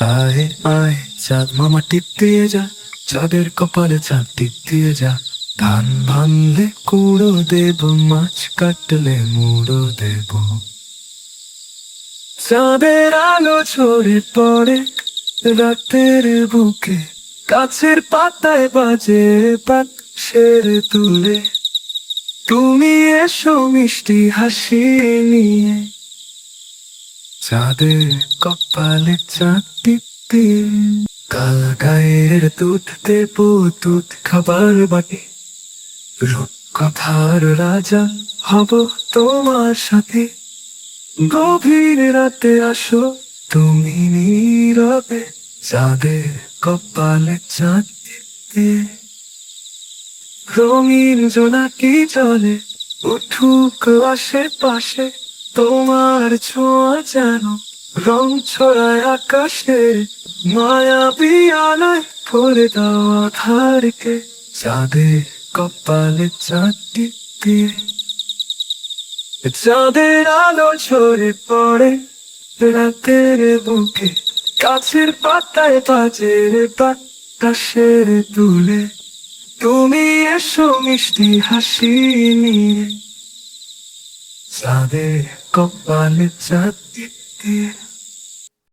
আয় আয়, চাঁদ মামা টিপ দিয়ে যা, চাঁদের কপালে চাঁদ টিপ দিয়ে যা। ধান ভাঙলে কুড়ো দেব, মাছ কাটলে মুড়ো দেব। চাঁদের আলো ছড়ে পড়ে, রাতের বুকে, গাছের পাতায় বাজে পাত সেরে তুলে। তুমি এসো মিষ্টি হাসি নিয়ে চাঁদের কপালে চাঁদ টিপতে কালা গায়ের দুধ দেব দুধ খাবার বাটি রূপকথার রাজা হব তোমার সাথে। গভীর রাতে আসো, তুমি নীরবে চাঁদের কপালে চাঁদ টিপতে রঙিন জোনাকি জলে উঠুক আশেপাশে। তোমার ছোঁয়া যেন রং ছড়ায় আকাশে মায়াবী আলোয় ভরে দেওয়া ধারকে চাঁদের কপালে চাঁদটি দিয়ে। চাঁদের আলো ঝরে পড়ে রাতের বুকে, গাছের পাতায় বাজে বাতাসের তুলে। তুমি এসো মিষ্টি হাসি নিয়ে। চাঁদের কপালে চাঁদ দিয়ে